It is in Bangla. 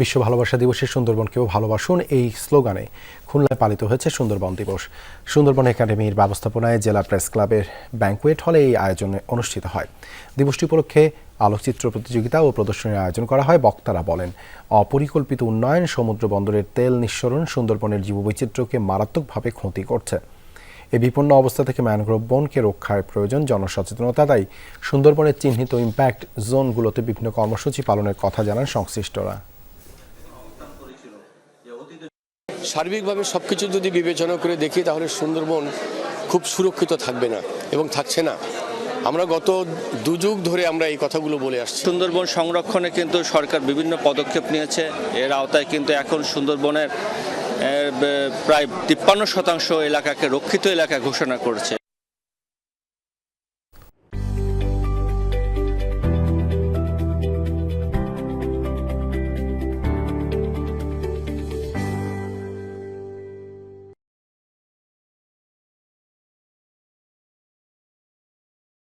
বিশ্ব ভালোবাসা দিবসে সুন্দরবনকেও ভালোবাসুন এই স্লোগানে খুলনায় পালিত হয়েছে সুন্দরবন দিবস। সুন্দরবন একাডেমির ব্যবস্থাপনায় জেলা প্রেস ক্লাবের ব্যাংকুয়েট হলে এই আয়োজন অনুষ্ঠিত হয়। দিবসটি উপলক্ষে আলোকচিত্র প্রতিযোগিতা ও প্রদর্শনীর আয়োজন করা হয়, বক্তারা বলেন। অপরিকল্পিত উন্নয়ন সমুদ্র বন্দরের তেল নিঃসরণ সুন্দরবনের জীববৈচিত্র্যকে মারাত্মকভাবে ক্ষতি করছে। এই বিপন্ন অবস্থা থেকে ম্যানগ্রোভ বনকে রক্ষার প্রয়োজন, জনসচেতনতা, তাই সুন্দরবনের চিহ্নিত ইম্প্যাক্ট জোনগুলোতে বিভিন্ন কর্মসূচি পালনের কথা জানান সংশ্লিষ্টরা। সার্বিকভাবে সব কিছু যদি বিবেচনা করে দেখি, তাহলে সুন্দরবন খুব সুরক্ষিত থাকবে না এবং থাকছে না। আমরা গত দুযুগ ধরে আমরা এই কথাগুলো বলে আসছি। সুন্দরবন সংরক্ষণে কিন্তু সরকার বিভিন্ন পদক্ষেপ নিয়েছে। এর আওতায় কিন্তু এখন সুন্দরবনের প্রায় তিপ্পান্ন শতাংশ এলাকাকে রক্ষিত এলাকা ঘোষণা করেছে।